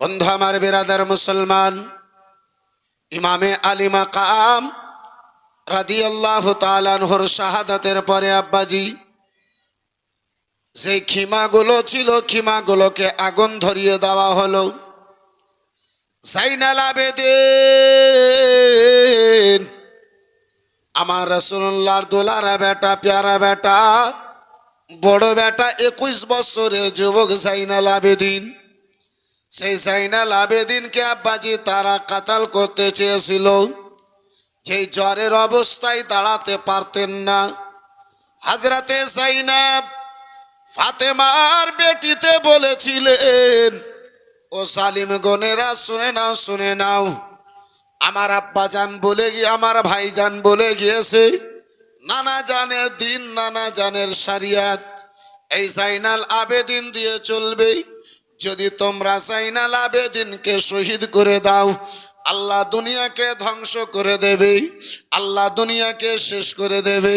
বন্ধু আমার বেরাদার মুসলমান, ইমামে আলিমা কাম রাদি আল্লাহ তালানহর শাহাদাতের পরে আব্বাজি যে খিমাগুলো ছিল খিমাগুলোকে আগুন ধরিয়ে দেওয়া হলো। সাইনাল আবেদিন, আমার রসুল্লাহর দোলারা বেটা, প্যারা বেটা, বড় বেটা, একুশ বছরের যুবক জাইনাল আবেদিন সেই জাইনাল আবেদিনকে আব্বাজি তারা কাতাল করতে চেয়েছিল। যেই জ্বরের অবস্থায় দাঁড়াতে পারতেন না। হাজরাতে জাইনাব ফাতেমার বেটিতে বলেছিলেন, ও সালিম গনেরা শুনে নাও শুনে নাও। আমার আব্বা জান বলে গিয়ে, আমার ভাই জান বলে গিয়েছে, নানা জানের দিন, নানা জানের সারিয়াত এই সাইনাল আবেদিন দিয়ে চলবে। যদি তোমরা সাইনাল আবেদিনকে শহীদ করে দাও, আল্লাহ দুনিয়াকে ধ্বংস করে দেবে, আল্লাহ দুনিয়াকে শেষ করে দেবে,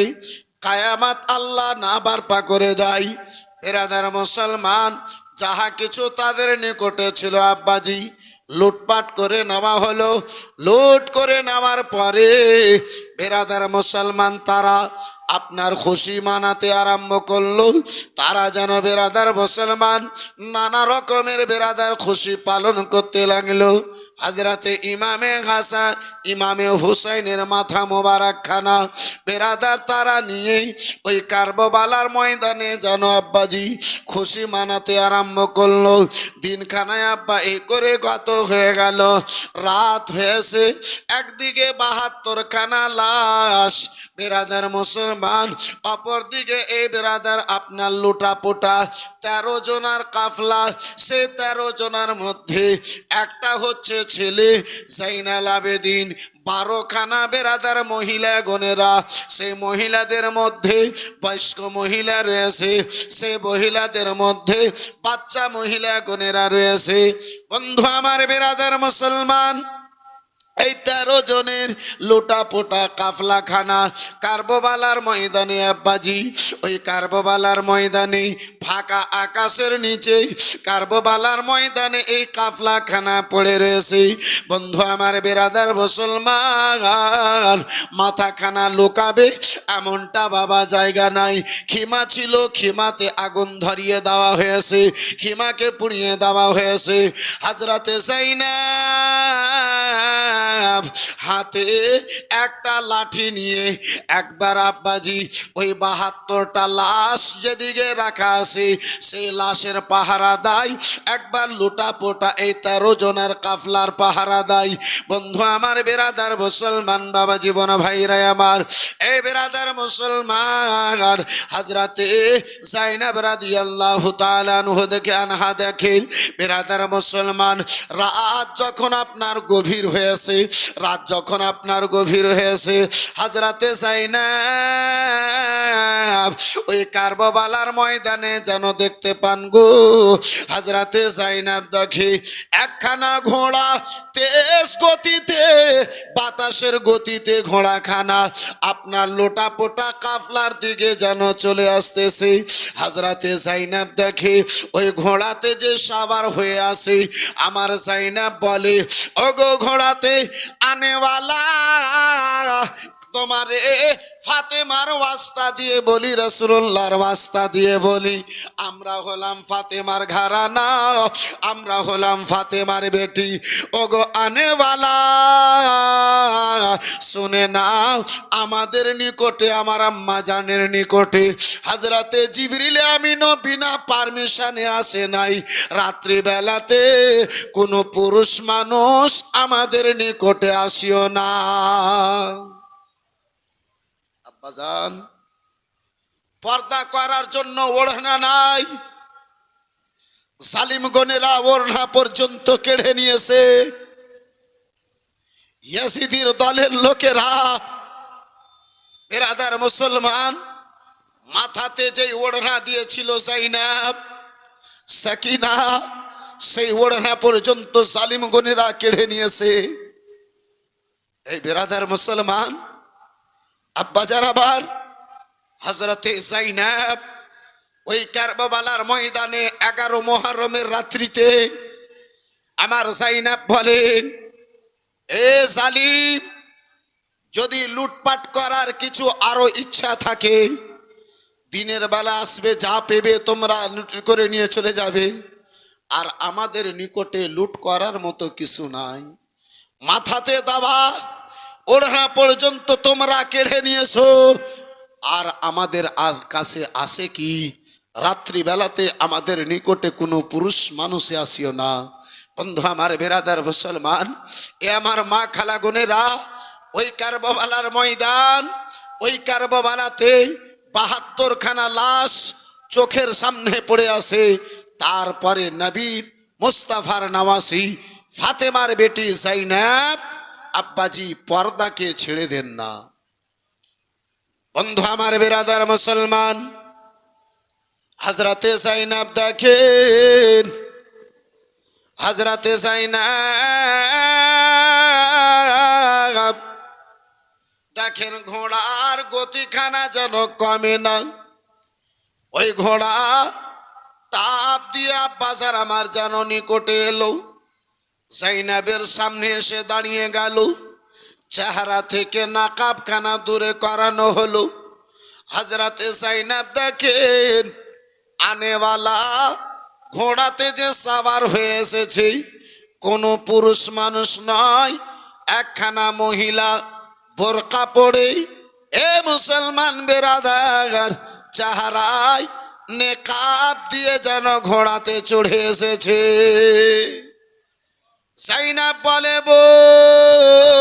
কায়ামাত আল্লাহ না বারপা করে দেয়। এরাদার মুসলমান, যাহা কিছু তাদের নিকটে ছিল আব্বাজি লুটপাট করে নেওয়া হলো। লুট করে নেওয়ার পরে বেরাদার মুসলমান তারা আপনার খুশি মানাতে আরম্ভ করল। তারা যেন বেরাদার মুসলমান নানা রকমের বেরাদার খুশি পালন করতে লাগল। হাজরাতে ইমামে হাসা ইমামে হুসাইনের মাথা মোবারক খানা বেরাদার তারা নিয়েই ওই কার্ববালার ময়দানে যেন আব্বাজি খুশি মানাতে আরম্ভ করল। দিনখানায় আব্বা এই করে গত হয়ে গেল। রাত হয়েছে। একদিকে বাহাত্তর খানা লাশ, বেরাদার মুসলমান। অপরদিকে এই বেরাদার আপনার লুটা পোটা তেরো জনার কাফলা। সে তেরো জনার মধ্যে একটা হচ্ছে ছেলে জাইনাল আবেদিন। বারোখানা বেরাদার মহিলা গণেরা। সেই মহিলাদের মধ্যে বয়স্ক মহিলা রয়েছে। সে মহিলাদের মধ্যে বাচ্চা মহিলা গণেরা রয়েছে। বন্ধু আমার বেরাদার মুসলমান Quran এই তেরো জনের লোটা পোটা কাফলা খানা কার্বোবালার ময়দানে আব্বাজি, ওই কার্বোবালার ময়দানে ফাঁকা আকাশের নিচে, কার্বোবালার ময়দানে এই কাফলা খানা পড়ে রয়েছে। বন্ধু আমার বেরাদার মুসলমান মাথা খানা লুকাবে, এমনটা বাবা জায়গা নাই। খিমা ছিল, খিমাতে আগুন ধরিয়ে দেওয়া হয়েছে, খিমাকে পুড়িয়ে দেওয়া হয়েছে। হাজরাতে সাইনা হাতে একটা লাঠি নিয়ে একবার আব্বাজি ওই বাহাত্তরটা লাশ যেদিকে রাখা আছে, সেই লাশের পাহারা দেয়। একবার লুটা পোটা এই তেরো জনের কাফলার পাহারা দেয়। বন্ধু আমার বেরাদার মুসলমান, বাবা জীবন ভাইরাই আমার, এই বেরাদার মুসলমান হাজরাতে জাইনাব রাদিয়াল্লাহু আল্লাহ আনহু দেখে আনহা দেখেন, বেরাদার মুসলমান, রাত যখন আপনার গভীর হয়েছে রাত যখন আপনার গভীর হয়েছে হাজরাতে জাইনাব ওই কারবালার ময়দানে যেন দেখতে পান গো। হাজরাতে জাইনাব দেখে একখানা ঘোড়া তেজ গতিতে, বাতাসের গতিতে ঘোড়া খানা আপনার লোটা পোটা কাফলার দিকে যেন চলে আসতেছে। হাজরাতে জাইনাব দেখে ওই ঘোড়াতে যে সাবার হয়ে আসে আমার জাইনাব বলে, ওগো ঘোড়াতে আনেওয়ালা তোমারে ফাতেমার ওয়াস্তা দিয়ে বলি রসুল্লাহর ওয়াস্তা দিয়ে বলি, আমরা হলাম ফাতেমার ঘরানা, আমরা হলাম ফাতেমার বেটি। ওগো আনেওয়ালা, শুনে নাও, আমাদের নিকটে, আমার আম্মা জানের নিকটে হাজরাতে জিবরিলে আমিনও বিনা পারমিশনে আসে নাই। রাত্রিবেলাতে কোনো পুরুষ মানুষ আমাদের নিকটে আসিও না। আব্বাজান পর্দা করার জন্য ওড়না নাই। সালিম গনেরা ওড়না পর্যন্ত কেড়ে নিয়েছে। ইয়াসিদির দলের লোকেরা, বেরাদার মুসলমান, মাথাতে যে ওড়না দিয়েছিল জাইনাব, সাকিনা, সেই ওড়না পর্যন্ত সালিম গনেরা কেড়ে নিয়েছে। এই বেরাদার মুসলমান আব্বাজার আবার হজরতে জাইনাব ওই কারবালার ময়দানে এগারো মহারমের রাত্রিতে আমার সাইনাব বলেন, এ জালিম, যদি লুটপাট করার কিছু আরও ইচ্ছা থাকে, দিনের বেলা আসবে, যা পেবে তোমরা লুট করে নিয়ে চলে যাবে। আর আমাদের নিকটে লুট করার মতো কিছু নাই। মাথাতে দাবা ওড়না পর্যন্ত তোমরা কেড়ে নিয়েছো। আর আমাদের আজ কাছে আসে কি? রাত্রিবেলাতে আমাদের নিকটে কোনো পুরুষ মানুষে আসিও না। বন্ধু আমার বেরাদার মুসলমান, এ আমার মা খালা বোনেরা, ওই কারবালার ময়দান, ওই কারবালাতে বাহাত্তর খানা লাশ চোখের সামনে পড়ে আছে। তারপরে নবীর মুস্তাফার নওয়াসি ফাতেমার বেটি জাইনাব আব্বাজি পর্দাকে ছেড়ে দেন না। বন্ধু, আমার বেরাদার মুসলমান হাজরাতে জাইনাব দেখেন হাজরাতে জাইনাব দেখেন, ঘোড়ার গতিখানা যেন কমে না। ওই ঘোড়া টাপ দিয়ে বাজার আমার যেন নিকটে এলো। জাইনাবের সামনে এসে দাঁড়িয়ে গেল। চেহারা থেকে নাকাবখানা দূরে করানো হলো। হাজরাতে জাইনাব দেখেন, আনেওয়ালা ঘোড়াতে যে সাবার হয়ে এসেছে, কোনো পুরুষ মানুষ নয়, একখানা মহিলা বোরকা পড়ে এ মুসলমান বেরাদাগার চাহারায় নেকাব দিয়ে যেন ঘোড়াতে চড়ে এসেছে। সাইনাব বলে বোন,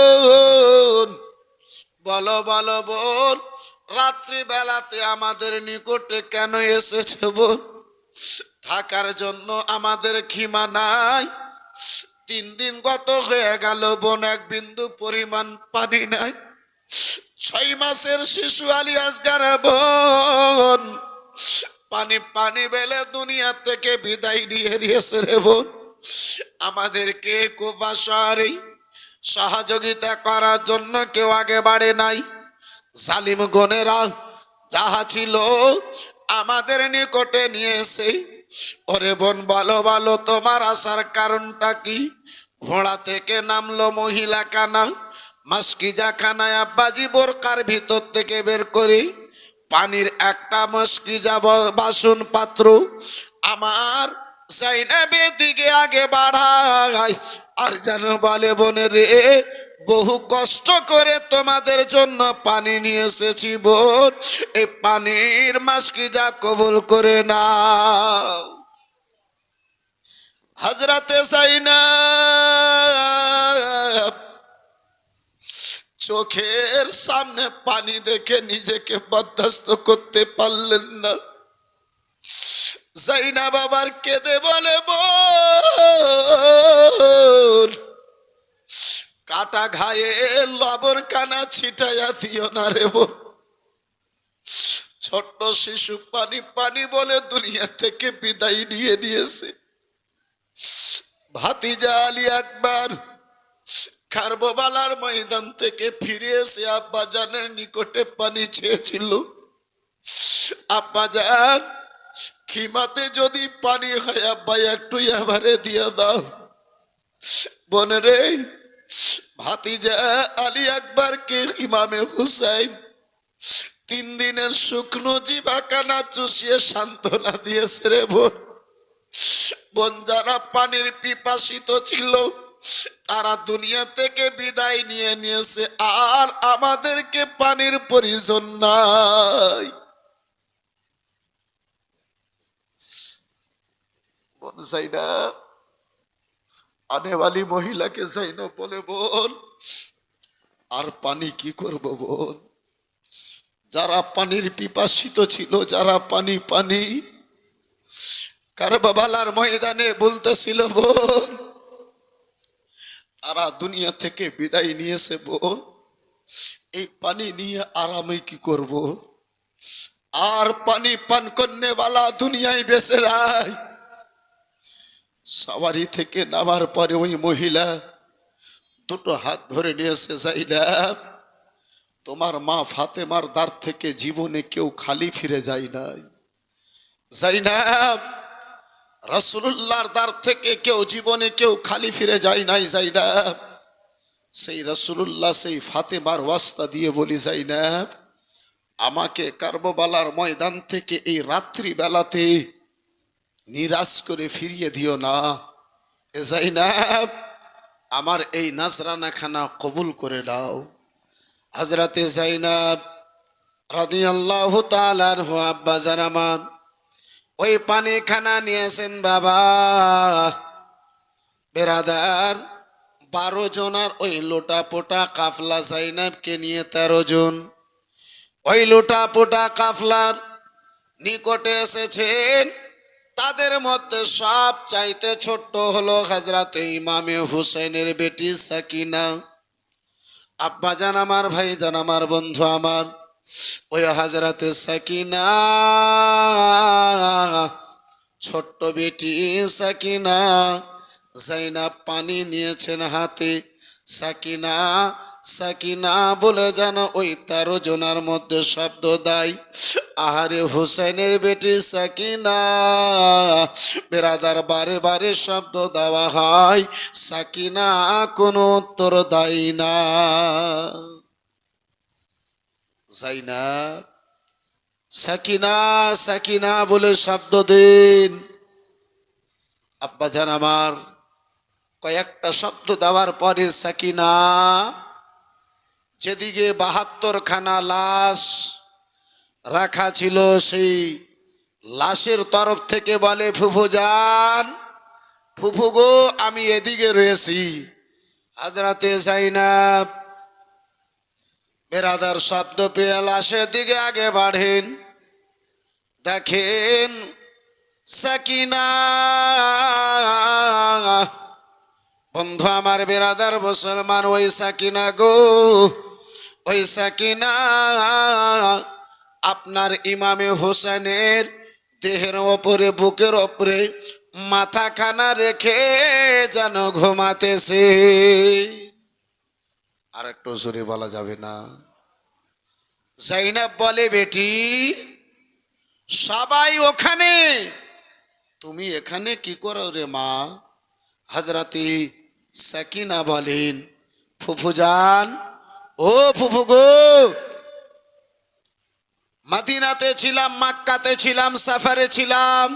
বলো বলো বোন, রাত্রিবেলাতে আমাদের নিকটে কেন এসেছে বোন? থাকার জন্য আমাদের খিমা নাই। তিন দিন গত হয়ে গেল বোন, এক বিন্দু পরিমাণ পানি নাই। ছয় মাসের শিশু আলী আসগার বোন, পানি পানি বেলে দুনিয়া থেকে বিদায় নিয়ে দিয়েছে রে বোন। আমাদেরকে কুবাসারি সহযোগিতা করার জন্য কেউ আগে বাড়ে নাই। জালিম গনেরা যাহা ছিল আমাদের নিকটে নিয়ে এসে ওরে বোন, বলো বলো, তোমার আসার কারণটা কি? ঘোড়া থেকে নামলো মহিলা কানা মাস্কিজা খানায় আব্বাজি বোরকার ভিতর থেকে বের করি। পানির একটা মস্কিজা বাসন পাত্র আমার সাইনাবের দিকে আগে বাড়ায় আর যেন বলে, বনে রে, বহু কষ্ট করে তোমাদের জন্য পানি নিয়ে এসেছি বোন। এই পানির মাস কি যা কবুল করে নাও। হাজরাতে সাইনা চোখের সামনে পানি দেখে নিজেকে বরদাস্ত করতে পারলেন না। জাইনা বাবার কেঁদে বলে, বোন, কাটা ঘায়ে লবর কানা ছিটাইয়া দিও না রে বোন। ছোট্ট শিশু পানি পানি বলে দুনিয়া থেকে বিদায় নিয়ে নিয়েছে। ভাতিজা আলী একবার খারবালার ময়দান থেকে ফিরে এসে আব্বা জানের নিকটে পানি চেয়েছিল। আব্বা জান খিমাতে যদি পানি হয়, আব্বা একটু এবারে দিয়ে দাও। বনে রে, ভাতিজা আলী আকবরকে ইমামে হুসাইন? তিন দিনের শুকনো জিবাকানা চুষিয়ে সান্ত্বনা দিয়েছে রে বোন। বোন, যারা পানির পিপাসিত ছিল, তারা দুনিয়া থেকে বিদায় নিয়ে নিয়েছে, আর আমাদেরকে পানির প্রয়োজন নাই। সাইনা আনেওয়ালি মহিলাকে সাইনা বলে বোন আর পানি কি করব বোন যারা পানির পিপাসিত ছিল, যারা পানি পানি কারবালার ময়দানে বলতেছিল বোন তারা দুনিয়া থেকে বিদায় নিয়েছে বোন এই পানি নিয়ে আর আমি কি করব? আর পানি পান করনেওয়ালা দুনিয়ায় বেঁচে রায় সাওয়ারি থেকে নামার পরে ওই মহিলা দুটো হাত ধরে নিয়েছে যাইলাম তোমার মা ফাতেমার দ্বার থেকে জীবনে কেউ খালি ফিরে যায় নাই। জাইনাব রসুল্লাহর দ্বার থেকে কেউ জীবনে কেউ খালি ফিরে যায় নাই জাইনাব সেই রসুল্লাহ সেই ফাতেমার ওয়াস্তা দিয়ে বলি জাইনাব আমাকে কার্ববালার ময়দান থেকে এই রাত্রি বেলাতে নিরাশ করে ফিরিয়ে দিও না। এ জাইনাব, আমার এই নাজরানা খানা কবুল করে দাও হাজরাতে জাইনাব রাদিয়াল্লাহু তাআলার হো আব্বা জানামান ওই পানি খানা নিয়েছেন বাবা। বেরাদার, বারো জনার ওই লোটা পোটা কাফলা জাইনাবকে নিয়ে তেরো জন। ওই লোটা পোটা কাফলার নিকটে এসেছেন। তাদের মধ্যে সব চাইতে ছোট্ট হলো হাজরাতে ইমামে হুসেনের বেটি সাকিনা। আব্বা জান আমার, ভাই জান আমার, বন্ধু আমার, ওই হাজরাতে সাকিনা, ছোট্ট বেটি সাকিনা জাইনা পানি নিয়েছেন হাতে। সাকিনা সাকিনা বলে যেন ওই তেরো জনার মধ্যে শব্দ দেয়। আহারে হুসেনের বেটি সাকিনা, বেরাদার বারে বারে শব্দ দেওয়া হয়। সাকিনা কোনো উত্তর দেয় না। জাইনা সাকিনা সাকিনা বলে শব্দ দিন। আব্বাজান আমার কয়েকটা শব্দ দেওয়ার পরে সাকিনা, যেদিকে বাহাত্তর খানা লাশ রাখা ছিল, সেই লাশের তরফ থেকে বলে, ফুফু যান, ফুফু গো, আমি এদিকে রয়েছি। হাজরাতে জাইনাব বেরাদার শব্দ পেয়ে লাশের দিকে আগে বাড়েন। দেখেন সাকিনা বন্ধু, আমার বেরাদার মুসলমান, ওই সাকিনা গো, ওই সাকিনা, আপনার ইমামে হোসেনের দেহের ওপরে, বুকের ওপরে মাথা খানা রেখে যেন ঘুমাতেছে। আর একটু জোরে বলা যাবে না। জাইনাব বলে, বেটি, সবাই ওখানে। তুমি এখানে কি করো রে মা? হাজরাতি সাকিনা বলেন ফুফুজান ও ফুফু গো, মাদিনাতে ছিলাম, মাক্কাতে ছিলাম, সাফারে ছিলাম।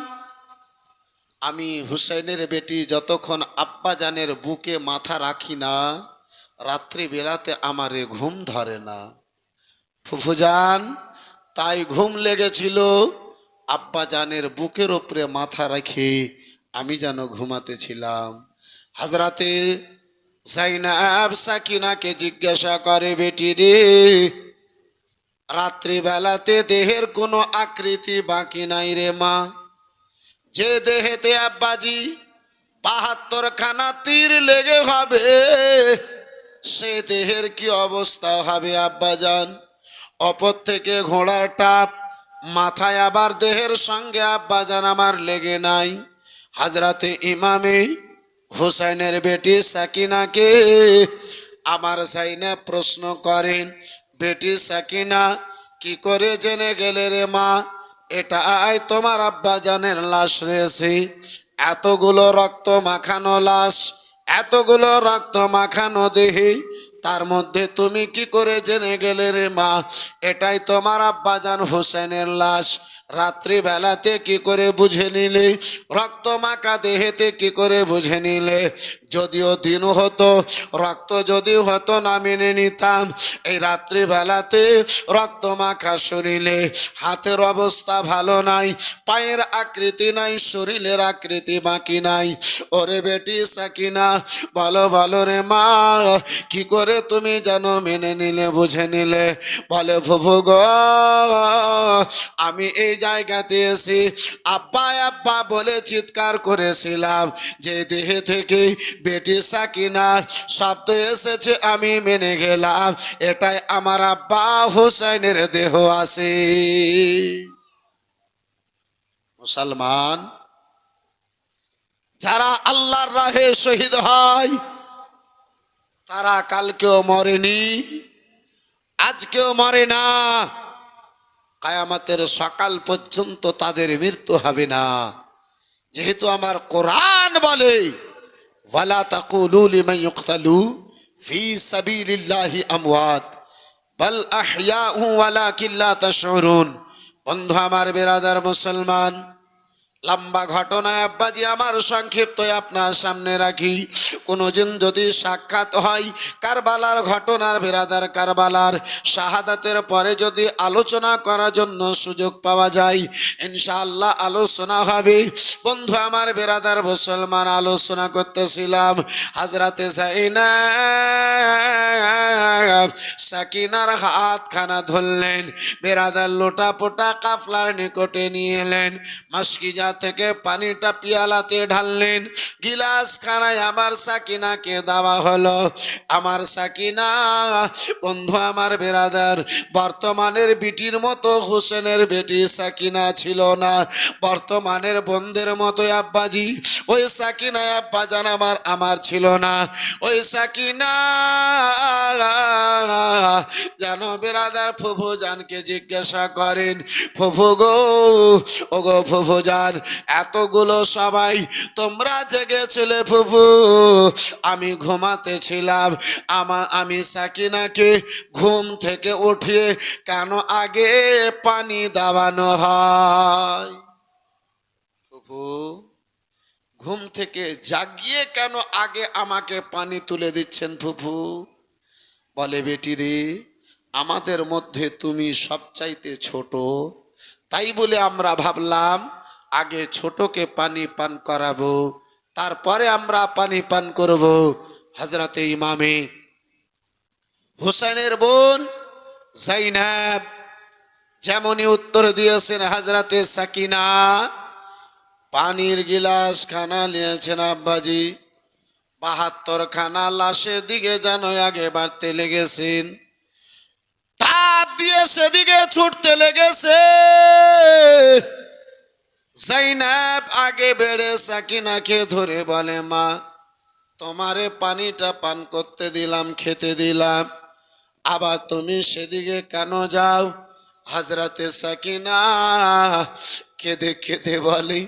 আমি হুসাইনের বেটি যতক্ষণ আব্বা জানের বুকে মাথা রাখি না রাত্রি বেলাতে আমারে ঘুম ধরে না। ফুফুজান তাই ঘুম লেগেছিল, আব্বা জানের বুকের ওপরে মাথা রেখে আমি যেন ঘুমাতেছিলাম হাজরাতে সাইনাব সাকিনাকে জিজ্ঞাসা করে, বেটি রে, রাত্রিবেলাতে দেহের কোনো আকৃতি বাকি নাই রে মা। যে দেহেতে আব্বাজি বাহাত্তর খানা তীর লেগে হবে, সে দেহের কি অবস্থা হবে আব্বাজান? অপর থেকে ঘোড়ার টাপ, মাথায় আবার দেহের সঙ্গে আব্বাজান আমার লেগে নাই। হাজরাতে ইমামে হুসাইনের বেটি সাকিনাকে আমার সাইনা প্রশ্ন করেন, বেটি সাকিনা, কি করে জেনে গেলে রে মা? এটাই তোমার আব্বা জানের লাশ রয়েছে। এতগুলো রক্ত মাখানো লাশ, এতগুলো রক্ত মাখানো দেহে, তার মধ্যে তুমি কি করে জেনে গেলে রে মা? এটাই তোমার আব্বাজান হোসেনের লাশ। রাত্রি বেলাতে কি করে বুঝে নিলে? রক্ত মাখা দেহেতে কি করে বুঝে নিলে? যদিও দিন হতো, রক্ত যদি হতো না মেনে নিতাম। এই রাত্রি বেলাতে রক্ত মাখা শরীরে হাতের অবস্থা ভালো নাই, পায়ের আকৃতি নাই, শরীরের আকৃতি বাকি নাই। ওরে বেটি সাকিনা, বলো বলো রে মা, কি করে তুমি জানো মেনে নিলে, বুঝে নিলে? বলে, ফুফু গো, আমি এই জায়গাতে এসে আব্বা আব্বা বলে চিৎকার করেছিলাম। যে দেহে থেকে বেটি সাকিনার শব্দ এসেছে, আমি মেনে গেলাম। এটাই আমার আব্বা হুসাইনের দেহ আছে। মুসলমান, যারা আল্লাহর রাহে শহীদ হয়, তারা কালকেও মরেনি, আজকেও মরে না। কায়ামাতের সকাল পর্যন্ত তাদের মৃত্যু হবে না। যেহেতু আমার কোরআন বলে ওয়ালা তাকুলু লিমান ইউকতালু ফি সাবিলিল্লাহি আমওয়াত বাল আহইয়াউ ওয়ালাকিন লা তাশউরুন বন্ধু আমার বেরাদার মুসলমান লম্বা ঘটনা আব্বাজি আমার সংক্ষিপ্ত আপনার সামনে রাখি। কোনোদিন যদি সাক্ষাৎ হয় কারবালার ঘটনার, বেরাদার কারবালার, শাহাদাতের পরে যদি আলোচনা করার জন্য সুযোগ পাওয়া যায়, ইনশাআল্লাহ আলোচনা হবে। বন্ধু, আমার বেরাদার মুসলমান, আলোচনা করতেছিলাম। হাজরাতে সাইনা সাকিনার হাতখানা ধরলেন। বেরাদার লোটা পোটা কাফলার নিকটে নিয়ে এলেন। মাসকিজা থেকে পানিটা পিয়ালাতে ঢাললেন। গিলাস খানায় আমার সাকিনাকে দেওয়া হলো। আমার সাকিনা, বন্ধু আমার বেরাদার, বর্তমানের বিটির মতো হোসেনের বেটি সাকিনা ছিল না। বর্তমানের বন্ধের মতো আব্বাজি, ওই সাকিনা আব্বাজান আমার আমার ছিল না। ওই সাকিনা, যেন বেরাদার ফুফু জানকে জিজ্ঞাসা করেন, ফুফু গো ও গো ফুফু জান এতগুলো সবাই তোমরা জেগেছিলে, ফুফু। আমি ঘুমাতেছিলাম আমার আমি সাকিনাকে ঘুম থেকে উঠিয়ে কেন আগে পানি দাবানো হয়? ফুফু, ঘুম থেকে জাগিয়ে কেন আগে আমাকে পানি তুলে দিচ্ছেন, ফুফু? বলে, বেটি রে, আমাদের মধ্যে তুমি সবচাইতে ছোট। তাই বলে আমরা ভাবলাম আগে ছোটকে পানি পান করাবো, তারপরে আমরা পানি পান করব। হজরতে ইমামে হুসেনের বোন জাইনাব যেমনই উত্তর দিয়েছেন হাজরাতে সাকিনা পানির গিলাস খানা নিয়েছেন আব্বাজি বাহাত্তর খানা লাশের দিকে যেন আগে বাড়তে লেগেছেন। তাপ দিয়ে সেদিকে ছুটতে লেগেছে। জাইনাব আগে বেড়ে সাকিনাকে ধরে বলে, মা, তোমারে পানিটা পান করতে দিলাম, খেতে দিলাম। আবার তুমি সেদিকে কেন যাও? হাজরাতে সাকিনা কেঁদে কেঁদে বলি,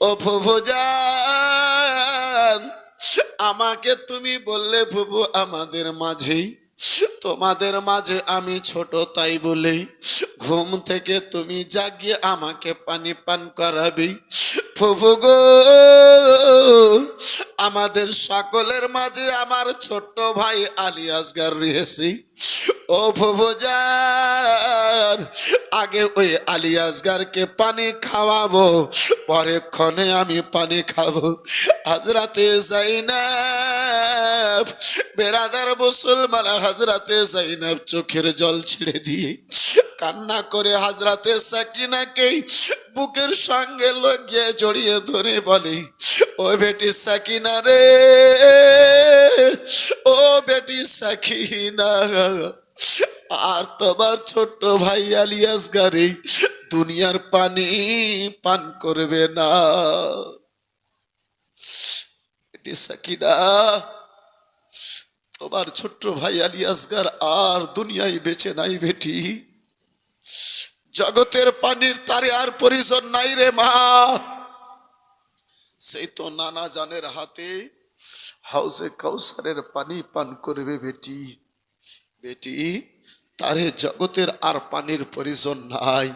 ও ফুফুজান, আমাকে তুমি বললে ফুফু আমাদের মাঝেই তোমাদের মাঝে আমি ছোট তাই বলে, ঘুম থেকে তুমি জাগিয়ে আমাকে পানি পান করাবি। ফুফু আমাদের সকলের মাঝে আমার ছোট্ট ভাই আলী আসগার রয়েছি। ও ফুফুজার আগে ওই আলী আসগারকে পানি খাওয়াবো পরে ক্ষণে আমি পানি খাব। হাজরাতে জাইনাব বেরাদার মুসলমান হাজরাতে জাইনাব চোখের জল ছেড়ে দিয়ে কান্না করে হাজরাতে সাকিনাকে বুকের সঙ্গে লাগিয়ে জড়িয়ে ধরে বলে, ও বেটি সাকিনা রে, ও বেটি সাকিনা, আর তোমার ছোট্ট ভাই আলিয়াস গারে দুনিয়ার পানি পান করবে না। বেটি সাকিনা তোমার ছোট্ট ভাই আলিয়াসগার আর দুনিয়ায় বেঁচে নাই বেটি। জগতের পানির তারে আর পরিজন নাই রে মা। সেই তো নানা জানের হাতে হাউসে কাউসারের পানি পান করবে বেটি। বেটি, তারে জগতের আর পানির পরিজন নাই।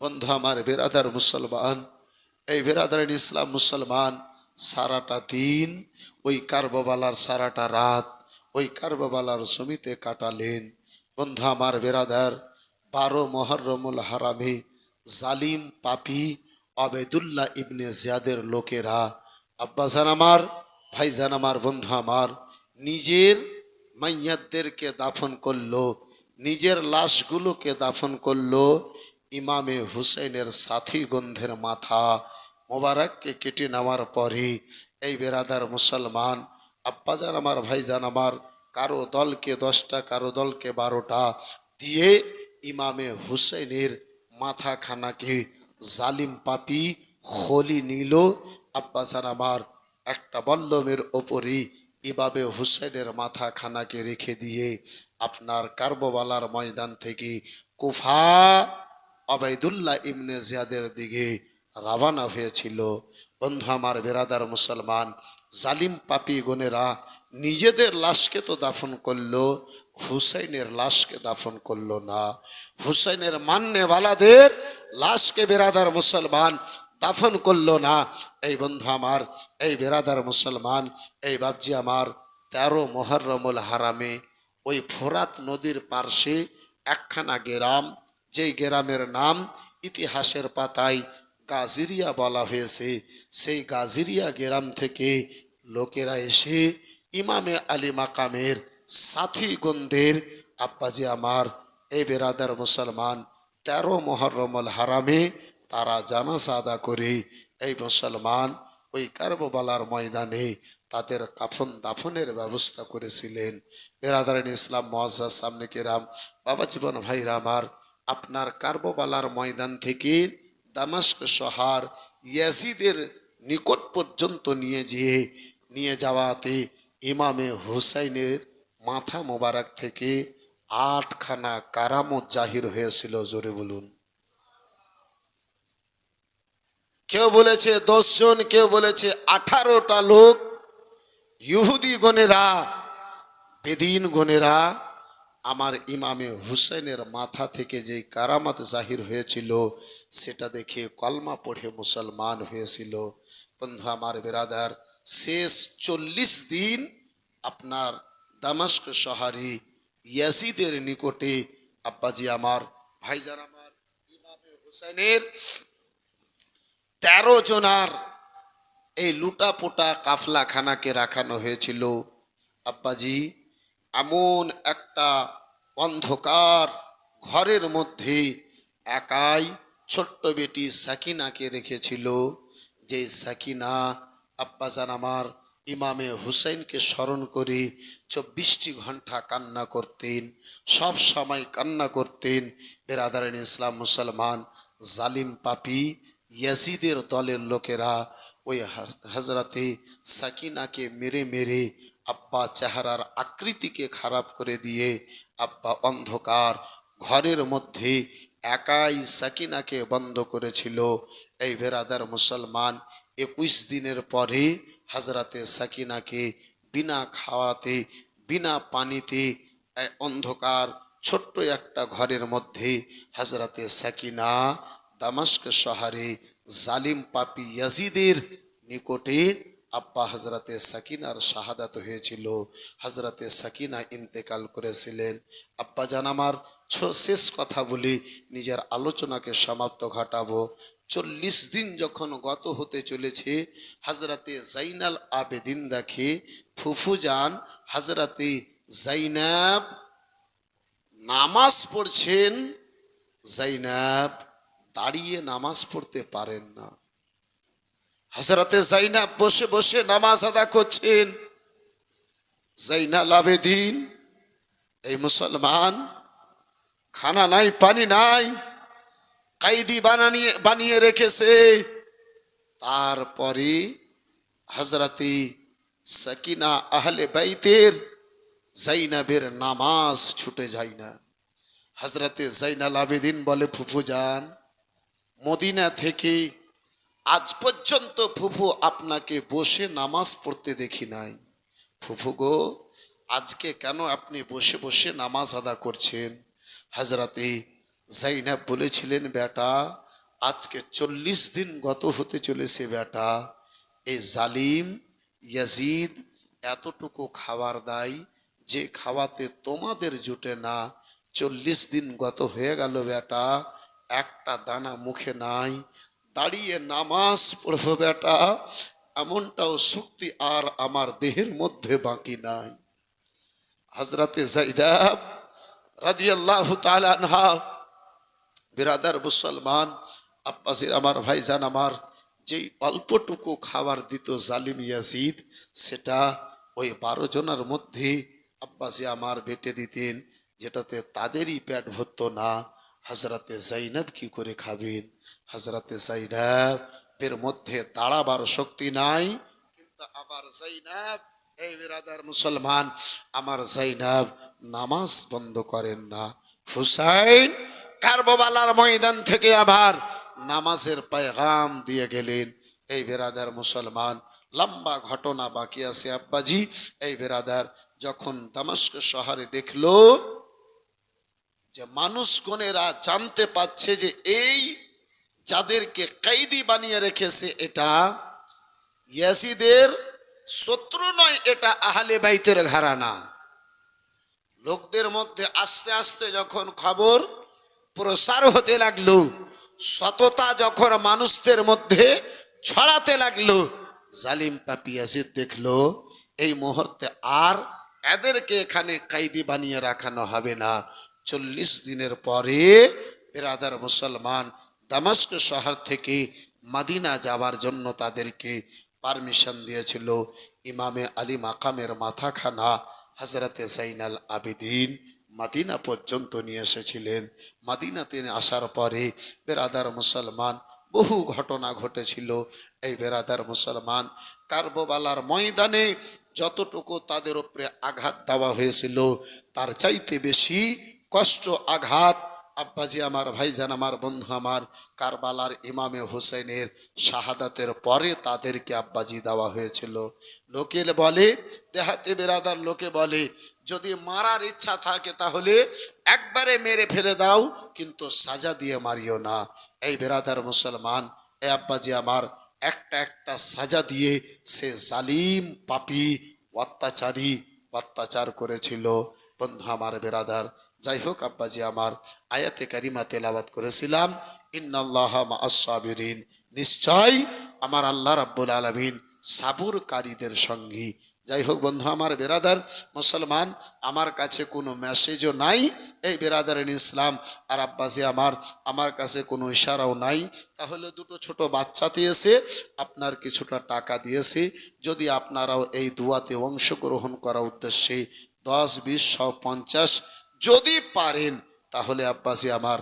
বন্ধু আমার বেরাদার মুসলমান, এই বেরাদার ইসলাম মুসলমান, সারাটা দিন ওই কারবালার সারাটা রাত ওই কারবালার জমিতে কাটালেন। বন্ধু আমার বেরাদার, বারো মহরমুল হারামে জালিম পাপি আবেদুল্লাহ ইবনে জিয়াদের লোকেরা। আব্বাজান আমার, ভাইজান আমার, বন্ধু আমার, নিজের মাইয়াদদেরকে দাফন করল, নিজের লাশগুলোকে দাফন করল, ইমামে হুসেনের সাথী গন্ধের মাথা মোবারককে কেটে নেওয়ার পরে এই বেরাদার মুসলমান আব্বাজান আমার ভাইজান আমার কারও দলকে দশটা, কারও দলকে বারোটা দিয়ে ইমামে হুসেনের মাথাখানাকে জালিম পাপি খলি নিল। আব্বাসান আমার একটা বল্লমের ওপরই ইবাবে হুসেনের মাথাখানাকে রেখে দিয়ে আপনার কার্ববালার ময়দান থেকে কুফা আবাইদুল্লাহ ইমনে জিয়াদের দিকে রাবানা হয়েছিল। বন্ধু আমার বেরাদার মুসলমান জালিম পাপি গনেরা নিজেদের লাশকে তো দাফন করল, হুসাইনের লাশকে দাফন করল না। হুসাইনের মান্যওয়ালাদের লাশকে বেরাদার মুসলমান দাফন করল না। এই বন্ধু আমার, এই বেরাদার মুসলমান, এই বাবজি আমার, তেরো মোহরমুল হারামে ওই ফোরাত নদীর পার্শ্বে একখানা গ্রাম, যেই গ্রামের নাম ইতিহাসের পাতায় গাজিরিয়া বলা হয়েছে। সেই গাজিরিয়া গ্রাম থেকে লোকেরা এসে ইমামে আলী মাকামের সাথী গন্দের আব্বাজি আমার, এই বেরাদার মুসলমান, তেরো মহরমল হারামে তারা জানাজা আদা করে এই মুসলমান ওই কারবালার ময়দানে তাদের কাফন দাফনের ব্যবস্থা করেছিলেন। বেরাদারিন ইসলাম, মহাজার সামনে কেরাম, বাবা জীবন ভাইরা আমার, আপনার কারবালার ময়দান থেকে দামাস্ক শহার ইয়াজিদের নিকট পর্যন্ত নিয়ে যেয়ে, নিয়ে যাওয়াতে ইমামে হুসাইনের মাথা মোবারক থেকে আটখানা কারামত জাহির হয়েছিল, জোরে বলুন। কেউ বলেছে দশজন, কেউ বলেছে আঠারোটা লোক ইহুদি গণেরা বেদিন গণেরা আমার ইমামে হুসেনের মাথা থেকে যে কারামাত জাহির হয়েছিল, সেটা দেখে কলমা পড়ে মুসলমান হয়েছিল। বন্ধু আমার বেরাদার, শেষ চল্লিশ দিন আপনার দামাস্ক শহরে ইয়াসিদের নিকটে আব্বাজি আমার, ভাইজান আমার, ইমামে হুসেনের তেরো জনার এই লুটা পোটা কাফলা রাখানো হয়েছিল। আব্বাজি এমন একটা অন্ধকার ঘরের মধ্যে একাই ছোট্ট বেটি সাকিনাকে রেখেছিল। যে সাকিনা আব্বাজান আমার ইমামে হুসাইনকে স্মরণ করে চব্বিশটি ঘণ্টা কান্না করতেন, সব সময় কান্না করতেন। বেরাদারিন ইসলাম মুসলমান, জালিম পাপি, ইয়াজিদের দলের লোকেরা ওই হজরতে সাকিনাকে মেরে মেরে আব্বা চেহারার আকৃতিকে খারাপ করে দিয়ে আব্বা অন্ধকার ঘরের মধ্যে একাই সাকিনাকে বন্ধ করেছিল। এই বেরাদার মুসলমান একুশ দিনের পরে হজরতে সাকিনাকে বিনা খাওয়াতে, বিনা পানিতে অন্ধকার ছোট্ট একটা ঘরের মধ্যে হজরতে সাকিনা দামাস্ক শহরে জালিম পাপি ইয়াজিদের নিকটে আব্বা হজরতে সাকিনার শাহাদাত হয়েছিল হজরতে সাকিনা ইন্তেকাল করেছিলেন। আব্বা জান, আমার শেষ কথা বলি, নিজের আলোচনাকে সমাপ্ত ঘটাবো। চল্লিশ দিন যখন গত হতে চলেছে হজরতে জাইনাল আবেদিন দেখে ফুফু যান হজরতে জাইনাব নামাজ পড়ছেন, জাইনাব দাঁড়িয়ে নামাজ পড়তে পারেন না। হজরতে জাইনাব বসে বসে নামাজ আদা করছেন। জাইনাল আবেদিন, এই মুসলমান, খানা নাই, পানি নাই, কাইদি বানিয়ে বানিয়ে রেখেছে। তারপরে হজরতে সাকিনা আহলে বাইতের জাইনাবের নামাজ ছুটে যায় না। হজরতে জাইনাল আবেদিন বলে, ফুফু যান, মদিনা থেকে আজ পর্যন্ত ফুফু আপনাকে বসে নামাজ পড়তে দেখি নাই। ফুফু গো, আজকে কেন আপনি বসে বসে নামাজ আদা করছেন? হাজরাতে জাইনাব বলেছিলেন, বেটা, আজকে চল্লিশ দিন গত হতে চলেছে বেটা। এই জালিম ইয়াজিদ এতটুকু খাবার দেয় যে খাওয়াতে তোমাদের জুটে না। চল্লিশ দিন গত হয়ে গেল বেটা, একটা দানা মুখে নাই দাঁড়িয়ে নামাজ পড়ব বেটা, এমনটাও শক্তি আর আমার দেহের মধ্যে বাকি নাই। হজরতে জাইদাব রাদিয়াল্লাহু তাআলা বিরাদার মুসলমান, আব্বাসির আমার ভাইজান আমার, যেই অল্পটুকু খাবার দিত জালিম ইয়াসিদ সেটা ওই বারো জনের মধ্যে আব্বাসি আমার বেটে দিতেন, যেটাতে তাদেরই পেট ভরতো না। হাজরাতে জাইনাব কি করে খাবেন? হাজরাতে জাইনাব এর মধ্যে দাঁড়াবার শক্তি নাই, কিন্তু আবার জাইনাব এই বিরাদার মুসলমান, আমার জাইনাব নামাজ বন্ধ করেন না। হুসাইন কারবালার ময়দান থেকে আবার নামাজের পায়গাম দিয়ে গেলেন। এই বেরাদার মুসলমান, লম্বা ঘটনা বাকি আছে আব্বাজি। এই বেরাদার যখন দামাস্ক শহরে দেখল যে মানুষগণেরা জানতে পাচ্ছে যে এই যাদেরকে কয়েদি বানিয়ে রেখেছে এটা ইয়াসিদের শত্রু নয়, এটা আহলে বাইতের ঘরানা লোকদের মধ্যে আস্তে আস্তে যখন খবর প্রসার হতে লাগল, সততা যখন মানুষদের মধ্যে ছড়াতে লাগল, জালিম পাপি ইয়াসিদ দেখল, এই মুহূর্তে আর এদেরকে এখানে কাইদি বানিয়ে রাখানো হবে না। চল্লিশ দিনের পরে বেরাদার মুসলমান দামাস্ক শহর থেকে মাদিনা যাওয়ার জন্য তাদেরকে পারমিশন দিয়েছিল। ইমামে আলী মাকামের মাথাখানা হজরতে সাইনাল আবেদিন মাদিনা পর্যন্ত নিয়ে এসেছিলেন। মাদিনাতে আসার পরে বেরাদার মুসলমান বহু ঘটনা ঘটেছিল। এই বেরাদার মুসলমান কার্বোবালার ময়দানে যতটুকু তাদের উপরে আঘাত দেওয়া হয়েছিল, তার চাইতে বেশি কষ্ট, আঘাত, আব্বাজি আমার, ভাইজান আমার, বন্ধু আমার, কারবালার ইমামে হোসেনের শাহাদাতের পরে তাদেরকে আব্বাজি দেওয়া হয়েছিল। লোকে বলে, দেহাতে বেরাদার লোকে বলে, যদি মারার ইচ্ছা থাকে তাহলে একবারে মেরে ফেলে দাও, কিন্তু সাজা দিয়ে মারিও না। এই বেরাদার মুসলমান, এ আব্বাজি আমার, একটা একটা সাজা দিয়ে সে জালিম, পাপি, অত্যাচারী, অত্যাচার করেছিল। বন্ধু আমার বেরাদার যাই হোক আব্বাজি আমার আয়াতে কারিমা তেলাবাত করেছিলাম। ইন্নাল্লাহ মাসাবিরিন নিশ্চয় আমার আল্লাহ রাব্বুল আলমিন সাবুরকারীদের সঙ্গী। যাই হোক বন্ধু, আমার বেরাদার মুসলমান, আমার কাছে কোনো মেসেজও নাই। এই বেরাদারেন ইসলাম আর আব্বাসে আমার আমার কাছে কোনো ইশারাও নাই। তাহলে দুটো ছোট বাচ্চা দিয়েছে, আপনার কিছুটা টাকা দিয়েছে। যদি আপনারাও এই দুয়াতে অংশগ্রহণ করার উদ্দেশ্যে দশ, বিশ, শ, পঞ্চাশ যদি পারেন তাহলে আব্বাসী আমার